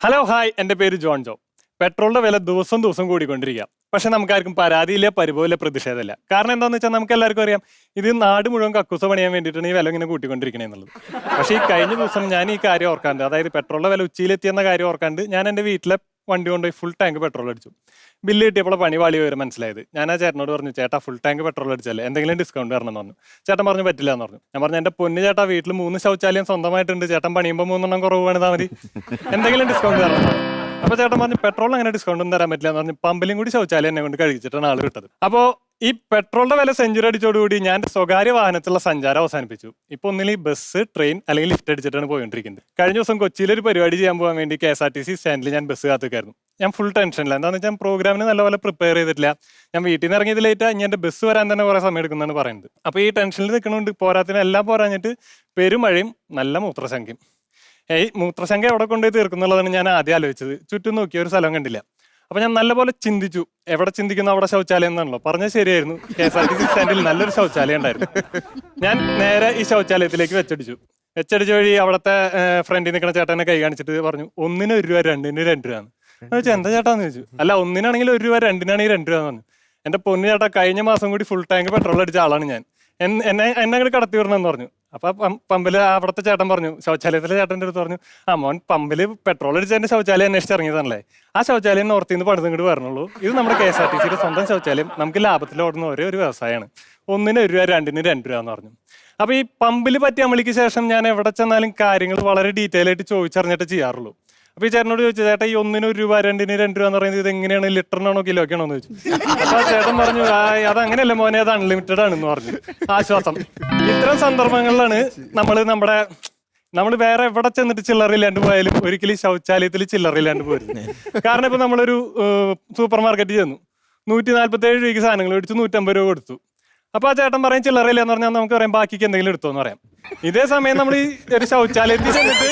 Hello hi എന്റെ പേര് John ജോ. പെട്രോളിന്റെ വില ദിവസം ദിവസം കൂടിക്കൊണ്ടിരിക്കുക. പക്ഷെ നമുക്കാർക്കും പരാതിയില്ല പരിഭവമില്ല പ്രതിഷേധമില്ല. കാരണം എന്താണെന്ന് വെച്ചാൽ നമുക്ക് എല്ലാവർക്കും അറിയാം ഇത് നാട് മുഴുവൻ കക്കൂസ പണിയാൻ വേണ്ടിയിട്ടാണ് ഈ വില ഇങ്ങനെ കൂട്ടിക്കൊണ്ടിരിക്കണേ എന്നുള്ളത്. പക്ഷേ ഈ കഴിഞ്ഞ ദിവസം ഞാൻ ഈ കാര്യം ഓർക്കാണ്ട് അതായത് പെട്രോളിന്റെ വില ഉച്ചയിലെത്തിയെന്ന കാര്യം ഓർക്കാണ്ട് ഞാൻ എന്റെ വീട്ടിലെ വണ്ടി കൊണ്ടുപോയി ഫുൾ ടാങ്ക് പെട്രോൾ അടിച്ചു. ബില്ല് കിട്ടിയപ്പോൾ പണി വാളി വരും മനസ്സിലായത്. ഞാൻ ആ ചേട്ടനോട് പറഞ്ഞു ചേട്ടാ ഫുൾ ടാങ്ക് പെട്രോൾ അടിച്ചല്ലേ? എന്തെങ്കിലും ഡിസ്കൗണ്ട് തരണം എന്ന് പറഞ്ഞു. ചേട്ടൻ പറഞ്ഞു പറ്റില്ല എന്ന് പറഞ്ഞു. ഞാൻ പറഞ്ഞു എന്റെ പൊന്നു ചേട്ടാ വീട്ടിൽ മൂന്ന് ശൗചാലയം സ്വന്തമായിട്ടുണ്ട്. ചേട്ടൻ പണിയുമ്പോൾ മൂന്നെണ്ണം കുറവ് വേണതാ മതി. എന്തെങ്കിലും ഡിസ്കൗണ്ട് തരണം. അപ്പോൾ അപ്പൊ ചേട്ടൻ പറഞ്ഞു പെട്രോൾ അങ്ങനെ ഡിസ്കൗണ്ട് ഒന്നും തരാൻ പറ്റില്ല എന്ന് പറഞ്ഞു. പമ്പിലും കൂടി ശൗചാലയം എന്നെ കൊണ്ട് കഴിച്ചിട്ടാണ് ആൾ കിട്ടത് അപ്പോ ഈ പെട്രോളിന്റെ വില സെഞ്ചുറി അടിച്ചോടുകൂടി ഞാൻ സ്വകാര്യ വാഹനത്തിലുള്ള സഞ്ചാരം അവസാനിപ്പിച്ചു. ഇപ്പൊ ഒന്നിൽ ബസ് ട്രെയിൻ അല്ലെങ്കിൽ ലിഫ്റ്റ് അടിച്ചിട്ടാണ് പോയിക്കൊണ്ടിരിക്കുന്നത്. കഴിഞ്ഞ ദിവസം കൊച്ചിയിൽ ഒരു പരിപാടി ചെയ്യാൻ പോകാൻ വേണ്ടി K S R T C സ്റ്റാൻഡിൽ ഞാൻ ബസ് കാത്തുക്കായിരുന്നു ഞാൻ ഫുൾ ടെൻഷനില്ല എന്താണെന്ന് വെച്ചാൽ പ്രോഗ്രാമിന് നല്ലപോലെ പ്രിപ്പയർ ചെയ്തിട്ടില്ല. ഞാൻ വീട്ടിൽ നിന്ന് ഇറങ്ങിയത് ലേറ്റ് ഇനി എന്റെ ബസ് വരാൻ തന്നെ കുറെ സമയം എടുക്കുന്നതാണ് പറയുന്നത്. അപ്പൊ ഈ ടെൻഷനിൽ നിൽക്കണോണ്ട് പോരാത്തിന് എല്ലാം പോരാഞ്ഞിട്ട് പെരുമഴയും നല്ല മൂത്രസംഖ്യയും ഏയ് മൂത്രശങ്ക എവിടെ കൊണ്ടുപോയി തീർക്കുന്നുള്ളതാണ് ഞാൻ ആദ്യം ആലോചിച്ചത്. ചുറ്റും നോക്കിയ ഒരു സ്ഥലം കണ്ടില്ല. അപ്പൊ ഞാൻ നല്ലപോലെ ചിന്തിച്ചു. എവിടെ ചിന്തിക്കുന്നു അവിടെ ശൗചാലയം എന്നാണല്ലോ. പറഞ്ഞത് ശരിയായിരുന്നു. K S R T C സ്റ്റാൻഡിൽ നല്ലൊരു ശൗചാലയം ഉണ്ടായിരുന്നു. ഞാൻ നേരെ ഈ ശൗചാലയത്തിലേക്ക് വെച്ചടിച്ചു. വെച്ചടിച്ച വഴി അവിടുത്തെ ഫ്രണ്ടിൽ നിൽക്കുന്ന ചേട്ടനെ കൈ കാണിച്ചിട്ട് പറഞ്ഞു ഒന്നിന് ഒരു രൂപ രണ്ടിന് രണ്ട് രൂപ ചോദിച്ചു എന്താ ചേട്ടാന്ന്? ചോദിച്ചു അല്ല ഒന്നിനാണെങ്കിൽ ഒരു രൂപ രണ്ടിനാണെങ്കിൽ രണ്ട് രൂപ പറഞ്ഞു. എന്റെ പൊന്നു ചേട്ടാ കഴിഞ്ഞ മാസം കൂടി ഫുൾ ടാങ്ക് പെട്രോൾ അടിച്ച ആളാണ് ഞാൻ. എന്നെ എന്നെ കടത്തി വിടണമെന്ന് പറഞ്ഞു. അപ്പൊ പമ്പിൽ അവിടുത്തെ ചേട്ടൻ പറഞ്ഞു ശൗചാലയത്തിലെ ചേട്ടന്റെ അടുത്ത് പറഞ്ഞു ആ മോൻ പമ്പിൽ പെട്രോൾ അടിച്ചതിന്റെ ശൗചാലയം അന്വേഷിച്ച് ഇറങ്ങിയതാണല്ലേ. ആ ശൗചാലയം നോർത്തിൽ നിന്ന് പണിത് ഇങ്ങോട്ട് വരണുള്ളൂ. ഇത് നമ്മുടെ കെ എസ് ആർ ടി സിയുടെ സ്വന്തം ശൗചാലയം. നമുക്ക് ലാഭത്തിൽ ഓടുന്ന ഒരേ ഒരു വ്യവസായമാണ്. ഒന്നിന് ഒരു രൂപ രണ്ടിന് രണ്ട് രൂപ എന്ന് പറഞ്ഞു. അപ്പൊ ഈ പമ്പിൽ പറ്റിയ അമളിക്ക് ശേഷം ഞാൻ എവിടെ ചെന്നാലും കാര്യങ്ങൾ വളരെ ഡീറ്റെയിൽ ആയിട്ട് ചോദിച്ചറിഞ്ഞിട്ട് ചെയ്യാറുള്ളൂ. അപ്പൊ ഈ ചേട്ടനോട് ചോദിച്ചു ചേട്ടാ ഈ ഒന്നിന് ഒരു രൂപ രണ്ടിന് രണ്ട് രൂപ എന്ന് പറയുന്നത് ഇത് എങ്ങനെയാണ്? ലിറ്ററിനാണോ കിലോക്കാണോ എന്ന് ചോദിച്ചു. അപ്പൊ ചേട്ടൻ പറഞ്ഞു "ആ, അത് അങ്ങനെയല്ല മോനെ അത് അൺലിമിറ്റഡ് ആണെന്ന് പറഞ്ഞു. ആശ്വാസം. ഇത്തരം സന്ദർഭങ്ങളിലാണ് നമ്മൾ നമ്മുടെ നമ്മൾ വേറെ എവിടെ ചെന്നിട്ട് ചില്ലറില്ലാണ്ട് പോയാലും ഒരിക്കലും ശൗചാലയത്തിൽ ചില്ലറില്ലാണ്ട് പോയിരുന്നു കാരണം ഇപ്പൊ നമ്മളൊരു സൂപ്പർ മാർക്കറ്റിൽ ചെന്നു. നൂറ്റി നാല്പത്തി ഏഴ് രൂപയ്ക്ക് സാധനങ്ങൾ മേടിച്ചു നൂറ്റമ്പത് രൂപ കൊടുത്തു. അപ്പൊ ആ ചേട്ടൻ പറയും ചില്ലറയില്ല എന്ന് പറഞ്ഞാൽ നമുക്ക് പറയാം ബാക്കിക്ക് എന്തെങ്കിലും എടുത്തോന്ന് പറയാം. ഇതേ സമയം നമ്മൾ ഈ ഒരു ശൗചാലയത്തിൽ ചെന്നിട്ട്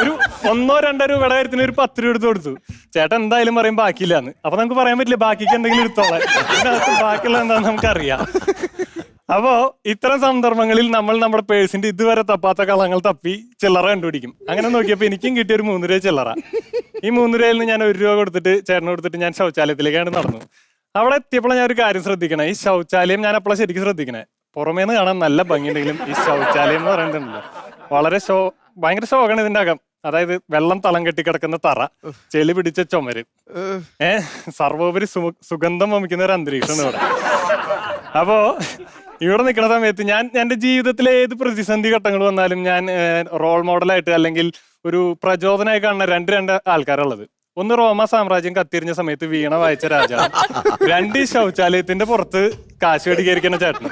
ഒരു ഒന്നോ രണ്ടോ രൂപയുടെ കാര്യത്തിന് ഒരു പത്ത് രൂപ എടുത്ത് കൊടുത്തു. ചേട്ടൻ എന്തായാലും പറയും ബാക്കിയില്ല എന്ന് അപ്പൊ നമുക്ക് പറയാൻ പറ്റില്ല ബാക്കിക്ക് എന്തെങ്കിലും എടുത്തോളാം. ഇതിനകത്ത് ബാക്കിയുള്ള എന്താണെന്ന് നമുക്കറിയാം. അപ്പോ ഇത്തരം സന്ദർഭങ്ങളിൽ നമ്മൾ നമ്മുടെ പേഴ്സിന്റെ ഇതുവരെ തപ്പാത്ത കളങ്ങൾ തപ്പി ചില്ലറ കണ്ടുപിടിക്കും. അങ്ങനെ നോക്കിയപ്പോ എനിക്കും കിട്ടിയ ഒരു മൂന്ന് രൂപ ചില്ലറ. ഈ മൂന്ന് രൂപയിൽ നിന്ന് ഞാൻ ഒരു രൂപ കൊടുത്തിട്ട് ചേട്ടന് കൊടുത്തിട്ട് ഞാൻ ശൗചാലയത്തിലേക്കാണ് നടന്നു അവിടെ എത്തിയപ്പോൾ ഞാൻ ഒരു കാര്യം ശ്രദ്ധിക്കണേ. ഈ ശൗചാലയം ഞാൻ അപ്പോൾ ശരിക്കും ശ്രദ്ധിക്കണേ. പുറമേന്ന് കാണാൻ നല്ല ഭംഗിയുണ്ടെങ്കിലും ഈ ശൗചാലയം എന്ന് പറയുന്നുണ്ടല്ലോ. വളരെ ഷോ ഭയങ്കര ശോകാണ് ഇതിന്റെ അകം. അതായത് വെള്ളം തളം കെട്ടി കിടക്കുന്ന തറ ചെളി പിടിച്ച ചുമര്. ഏ സർവോപരി സുഗന്ധം വമിക്കുന്ന ഒരു അന്തരീക്ഷമാണ് ഇവിടെ. അപ്പോ ഇവിടെ നിൽക്കുന്ന സമയത്ത് ഞാൻ എന്റെ ജീവിതത്തിലെ ഏത് പ്രതിസന്ധി ഘട്ടങ്ങൾ വന്നാലും ഞാൻ റോൾ മോഡലായിട്ട് അല്ലെങ്കിൽ ഒരു പ്രചോദനമായി കാണുന്ന രണ്ട് രണ്ട് ആൾക്കാരുള്ളത് ഒന്ന് റോമ സാമ്രാജ്യം കത്തിരിഞ്ഞ സമയത്ത് വീണ വായിച്ച രാജാവ്. രണ്ട് ശൗചാലയത്തിന്റെ പുറത്ത് കാശ് മേടിക്കാതിരിക്കുന്ന ചേട്ടൻ.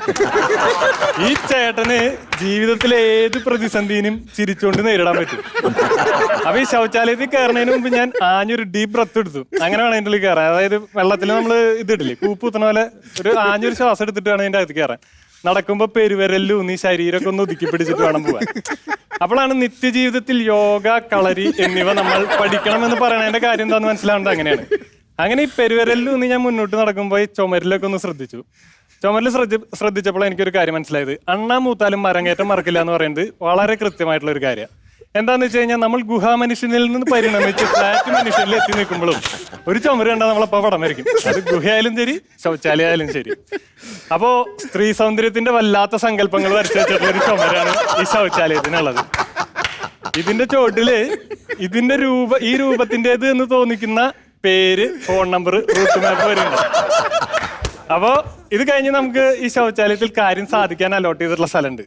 ഈ ചേട്ടന് ജീവിതത്തിലെ ഏത് പ്രതിസന്ധിനും ചിരിച്ചുകൊണ്ട് നേരിടാൻ പറ്റും. അപ്പൊ ഈ ശൗചാലയത്തിൽ കയറുന്നതിന് മുമ്പ് ഞാൻ ആഞ്ഞൊരു ഡീപ് ബ്രത്ത് എടുത്തു. അങ്ങനെ വേണം അതിന്റെ കയറാൻ. അതായത് വെള്ളത്തിൽ നമ്മൾ ഇതിട്ടില്ലേ കൂപ്പ് കുത്തുന്ന പോലെ ഒരു ആഞ്ഞൊരു ശ്വാസം എടുത്തിട്ട് വേണം അതിന്റെ അകത്ത് കയറാൻ. നടക്കുമ്പോ നീ ശരീരമൊക്കെ ഒന്ന് ഒതുക്കി പിടിച്ചിട്ട് വേണം പോവാൻ. അപ്പോഴാണ് നിത്യജീവിതത്തിൽ യോഗ കളരി എന്നിവ നമ്മൾ പഠിക്കണമെന്ന് പറയണതിന്റെ കാര്യം എന്താന്ന് മനസ്സിലാവേണ്ടത് അങ്ങനെയാണ്. അങ്ങനെ ഈ പെരുവരലിൽ ഒന്ന് ഞാൻ മുന്നോട്ട് നടക്കുമ്പോൾ ഈ ചുമരിലൊക്കെ ഒന്ന് ശ്രദ്ധിച്ചു. ചുമരിൽ ശ്രദ്ധി ശ്രദ്ധിച്ചപ്പോൾ എനിക്കൊരു കാര്യം മനസ്സിലായത്. അണ്ണാ മൂത്താലും മരം കയറ്റം മറക്കില്ല എന്ന് പറയുന്നത് വളരെ കൃത്യമായിട്ടുള്ള ഒരു കാര്യമാണ് എന്താന്ന് വെച്ച് കഴിഞ്ഞാൽ നമ്മൾ ഗുഹാ മനുഷ്യനിൽ നിന്ന് പരിണമിച്ച് ഫ്ലാറ്റ് മനുഷ്യനിൽ എത്തി നിൽക്കുമ്പോഴും ഒരു ചുമര് കണ്ടാൽ നമ്മളപ്പോ പടം വരയ്ക്കും അത് ഗുഹയായാലും ശരി ശൗചാലയായാലും ശരി. അപ്പോ സ്ത്രീ സൗന്ദര്യത്തിന്റെ വല്ലാത്ത സങ്കല്പങ്ങൾ വരച്ചു ഒരു ചുമരാണ് ഈ ശൗചാലയത്തിനുള്ളത്. ഇതിന്റെ ചോട്ടിൽ ഇതിന്റെ രൂപ ഈ രൂപത്തിന്റേത് എന്ന് തോന്നിക്കുന്ന പേര് ഫോൺ നമ്പർ റൂട്ട് മാപ്പ് വരുന്നുണ്ട് അപ്പോ ഇത് കഴിഞ്ഞ് നമുക്ക് ഈ ശൗചാലയത്തിൽ കാര്യം സാധിക്കാൻ അലോട്ട് ചെയ്തിട്ടുള്ള സ്ഥലമുണ്ട്.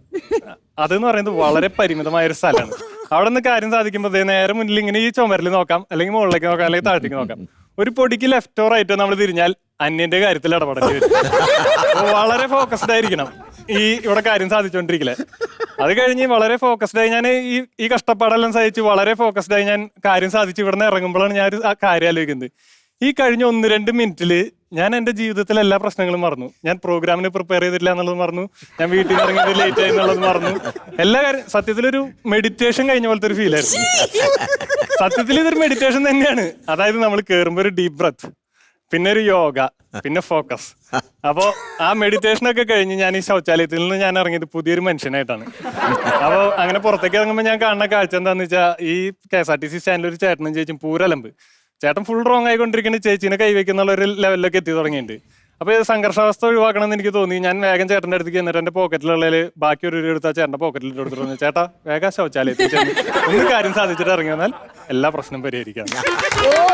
അതെന്ന് പറയുന്നത് വളരെ പരിമിതമായ ഒരു സ്ഥലമാണ്. അവിടെ നിന്ന് കാര്യം സാധിക്കുമ്പോൾ നേരെ മുന്നിൽ ഇങ്ങനെ ഈ ചുമരിൽ നോക്കാം അല്ലെങ്കിൽ മുകളിലേക്ക് നോക്കാം അല്ലെങ്കിൽ താഴത്തേക്ക് നോക്കാം. ഒരു പൊടിക്ക് ലെഫ്റ്റോ റൈറ്റോ നമ്മൾ തിരിഞ്ഞാൽ അന്യന്റെ കാര്യത്തിൽ ഇടപെടേണ്ടി വരും. വളരെ ഫോക്കസ്ഡ് ആയിരിക്കണം ഈ ഇവിടെ കാര്യം സാധിച്ചുകൊണ്ടിരിക്കില്ലേ അത് കഴിഞ്ഞ് വളരെ ഫോക്കസ്ഡ് ആയി ഞാൻ ഈ ഈ കഷ്ടപ്പാടെല്ലാം സഹിച്ച് വളരെ ഫോക്കസ്ഡ് ആയി ഞാൻ കാര്യം സാധിച്ച് ഇവിടെ നിന്ന് ഇറങ്ങുമ്പോഴാണ് ഞാൻ ആ കാര്യം ആലോചിക്കുന്നത്. ഈ കഴിഞ്ഞ ഒന്ന് രണ്ട് മിനിറ്റിൽ ഞാൻ എന്റെ ജീവിതത്തിലെ എല്ലാ പ്രശ്നങ്ങളും മറന്നു. ഞാൻ പ്രോഗ്രാമിന് പ്രിപ്പയർ ചെയ്തില്ല എന്നുള്ളത് മറന്നു. ഞാൻ വീട്ടിൽ നിന്ന് ഇറങ്ങിയത് ലേറ്റ് ആയി എന്നുള്ളത് മറന്നു. എല്ലാ കാര്യം സത്യത്തിലൊരു മെഡിറ്റേഷൻ കഴിഞ്ഞ പോലത്തെ ഒരു ഫീൽ ആയിരുന്നു. സത്യത്തിൽ ഇതൊരു മെഡിറ്റേഷൻ തന്നെയാണ്. അതായത് നമ്മൾ കയറുമ്പോൾ ഒരു ഡീപ് ബ്രത്ത് പിന്നെ ഒരു യോഗ പിന്നെ ഫോക്കസ് അപ്പോ ആ മെഡിറ്റേഷൻ ഒക്കെ കഴിഞ്ഞ് ഞാൻ ഈ ശൗചാലയത്തിൽ നിന്ന് ഞാൻ ഇറങ്ങിയത് പുതിയൊരു മനുഷ്യനായിട്ടാണ്. അപ്പോ അങ്ങനെ പുറത്തേക്ക് ഇറങ്ങുമ്പോൾ ഞാൻ കാണുന്ന കാഴ്ച എന്താന്ന് വെച്ചാൽ ഈ K S R T C സ്റ്റാൻഡിൽ ഒരു ചേട്ടനും ചേച്ചും പൂരലമ്പ്. ചേട്ടൻ ഫുൾ റോങ് ആയിക്കൊണ്ടിരിക്കുന്ന ചേച്ചീനെ കൈവയ്ക്കുന്ന ഒരു ലെവലിലൊക്കെ എത്തി തുടങ്ങിയിട്ടുണ്ട്. അപ്പൊ ഇത് സംഘർഷാവസ്ഥ ഒഴിവാക്കണം എന്ന് എനിക്ക് തോന്നി. ഞാൻ വേഗം ചേട്ടന്റെ അടുത്തേക്ക് എന്നിട്ട് എന്റെ പോക്കറ്റിലുള്ളതിൽ ബാക്കി ഒരു എടുത്താ ചേട്ടന്റെ പോക്കറ്റിൽ ഇട്ട് കൊടുത്തിട്ട് ചേട്ടാ വേഗം ശൗചാലയത്തിൽ ഒന്ന് കാര്യം സാധിച്ചിട്ട് ഇറങ്ങി വന്നാൽ എല്ലാ പ്രശ്നം പരിഹരിക്കാം.